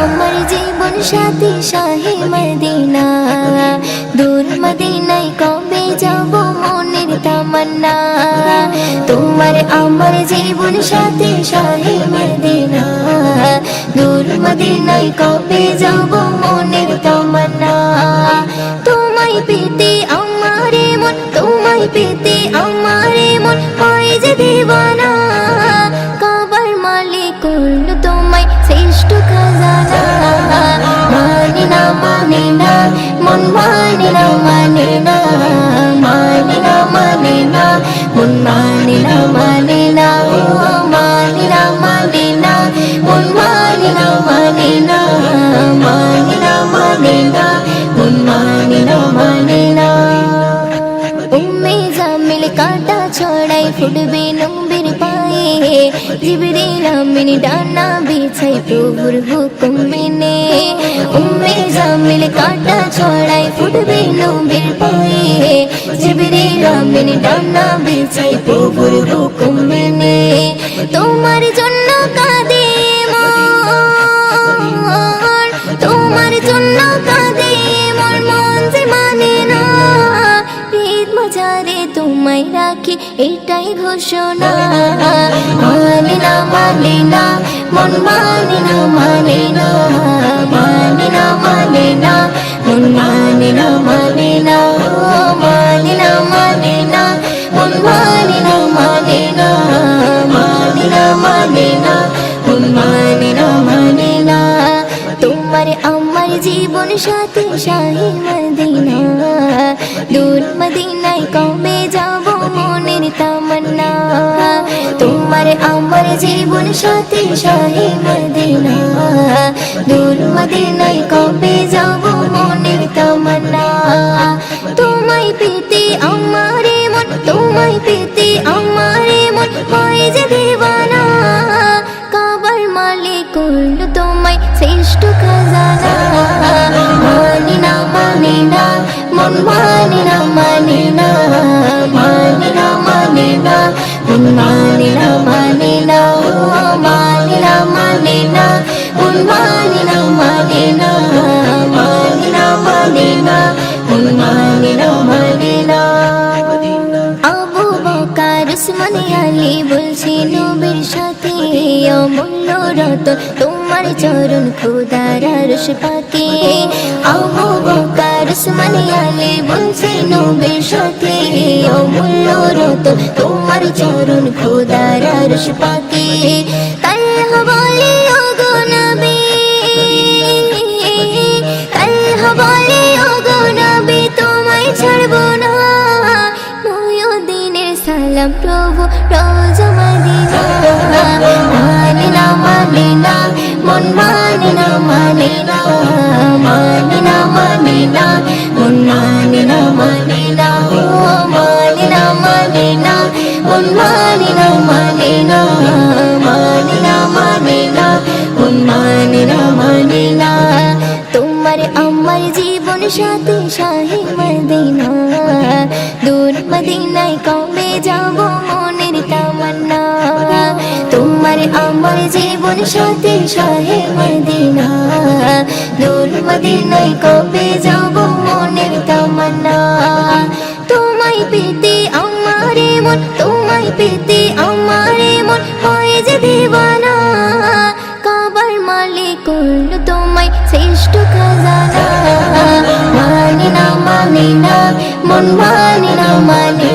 আমার জীবন সাথী শাহে তোমার আমার জীবন সাথী শাহে মদিনা। দূর মদিনায় কবে যাব মনের তামান্না? তোমায় পেতে আমারে মন, তোমায় পেতে আমারে মন হয় যে দেবানা। কাবার মালিক করল তোমায় শ্রেষ্ঠ খাজানা। মানে না মানে না, মন মানে না মানে না। কাটা ছড়াই ফুটবে নবীর পায়ে জিবরিল আমিন ডানা বিছাই প্রভুর হুকুম মেনে উম্মে জামিল কাটা ছড়াই ফুটবে নবীর পায়ে জিবরিল আমিন ডানা বিছাই প্রভুর হুকুম মেনে তোমার জন্য এটাই ঘোষণা। মানে না মানে না মন মানে না মানে না মানে না মানে না মন মানে না মানে না মানে না মানে না মন মানে না মানে না মানে না মানে না মন মানে না মানে না তোমার আমার জীবন সাথে শাহী মদিনা। দূর মদিনায় কবে যাব তামান্না। তোমার আমার জীবন সাথে শাহী মদিনা। দূর মদিনায় কবে যাব মনের তামান্না? তোমায় পেতে আমারে মন, তোমায় পেতে আমারে মন হয় যে দেবানা কাবার মালিক করল তোমায় শ্রেষ্ঠ খাজানা। মানে না মানে না, মন মানে না উসমান আলী বলছি, নবীর সাথে অমূল্য রতন তোমার চরণ খোদার আরশ পাকে আবু বকার আলী বলছি, নবীর সাথে অমূল্য রতন তোমার চরণ খোদার আরশ পাকে দিনের সালাম প্রভু রোজ মদিনা মানে না মানে না মন মানে না মানে না মানে না মানে না মন মানে না মানে না ও মানে না মানে না মন মানে না মানে না মানে না মানে না মন মানে না মানে না তোমার আমার জীবন সাথে শাহী মদিনা দূর মদিনায় যাব মনের তামান্না। তোমার আমার জীবন সাথে মদিনা। দূর মদিনায় কবে যাব মনের তামান্না? তোমায় পেতে আমারে মন, তোমায় পেতে আমারে মন যে দেবানা কাবার মালিক করল তোমায় শ্রেষ্ঠ খাজানা। মানে না মানে না, মন মানে না মানে